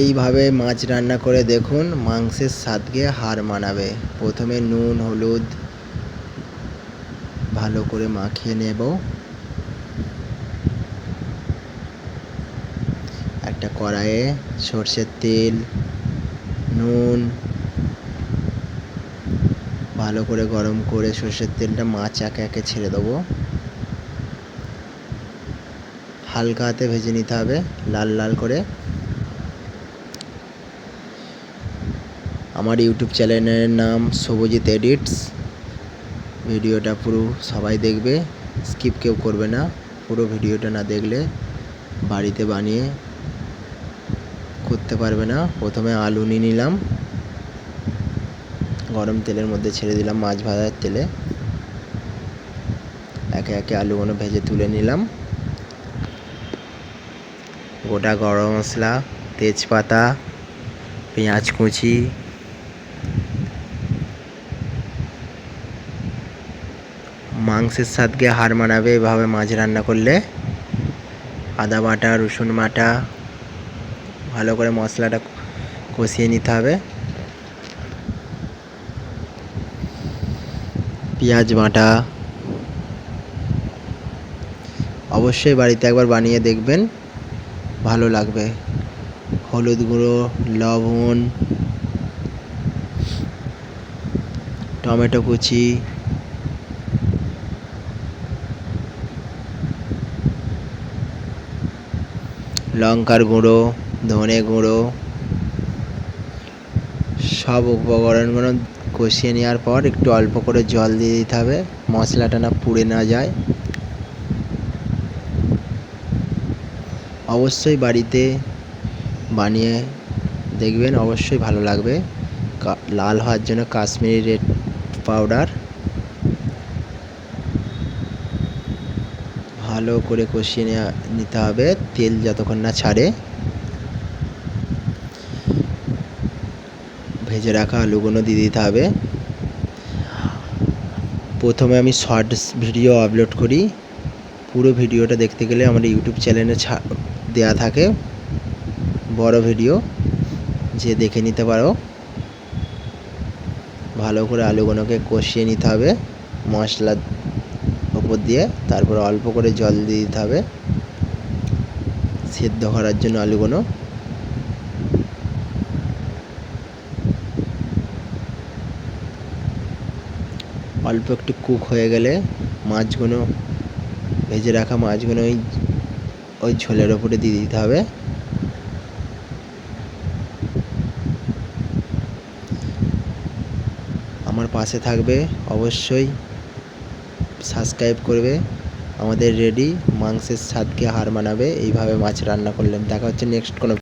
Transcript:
এইভাবে মাছ রান্না করে দেখুন, মাংসের স্বাদকে হার মানাবে। প্রথমে নুন, হলুদ ভালো করে মাখিয়ে নেব। একটা কড়াইয়ে সর্ষের তেল, নুন ভালো করে গরম করে সর্ষের তেলটা মাছ একে একে ছেড়ে দেবো। হালকা হাতে ভেজে নিতে হবে, লাল লাল করে। আমার ইউটিউব চ্যানেলের নাম শুভজিৎ এডিটস। ভিডিওটা পুরো সবাই দেখবে, স্কিপ কেউ করবে না, পুরো ভিডিওটা না দেখলে বাড়িতে বানিয়ে করতে পারবে না। প্রথমে আলু নিয়ে নিলাম, গরম তেলের মধ্যে ছেড়ে দিলাম মাছ ভাজার তেলে। একে একে আলুগুলো ভেজে তুলে নিলাম। গোটা গরম মশলা, তেজপাতা, পেঁয়াজ কুচি মাংসের স্বাদকে হার মানাবে এভাবে মাছ রান্না করলে। আদা বাটা, রসুন বাটা, ভালো করে মশলাটা কষিয়ে নিতে হবে। পেঁয়াজ বাটা। অবশ্যই বাড়িতে একবার বানিয়ে দেখবেন, ভালো লাগবে। হলুদ গুঁড়ো, লবণ, টমেটো কুচি লঙ্কার গুঁড়ো, ধনে গুঁড়ো, সব উপকরণগুলো কষিয়ে নেওয়ার পর একটু অল্প করে জল দিয়ে দিতে হবে। মশলাটা না পুড়ে না যায়। অবশ্যই বাড়িতে বানিয়ে দেখবেন, অবশ্যই ভালো লাগবে। লাল হওয়ার জন্য কাশ্মীরি রেড পাউডার ভালো করে কষিয়ে নেওয়া নিতে হবে। তেল যতক্ষণ না ছাড়ে। ভেজে রাখা আলুগুলো দিয়ে দিতে হবে। প্রথমে আমি শর্টস ভিডিও আপলোড করি। পুরো ভিডিওটা দেখতে গেলে আমার ইউটিউব চ্যানেলে ছা দেওয়া থাকে। বড় ভিডিও, যে দেখে নিতে পারো। ভালো করে আলুগুলোকে কষিয়ে নিতে হবে। মশলার ওপর দিয়ে তারপর অল্প করে জল দিয়ে দিতে হবে। সেদ্ধ করার জন্য আলুগুলো। অল্প একটু কুক হয়ে গেলে মাছগুলো, ভেজে রাখা মাছগুলো ওই ওই ঝোলের ওপরে দিয়ে দিতে হবে। আমার পাশে থাকবে অবশ্যই সাবস্ক্রাইব করবে। আমাদের রেডি, মাংসের স্বাদকে হার মানাবে। এইভাবে মাছ রান্না করলেন। দেখা হচ্ছে নেক্সট কোনো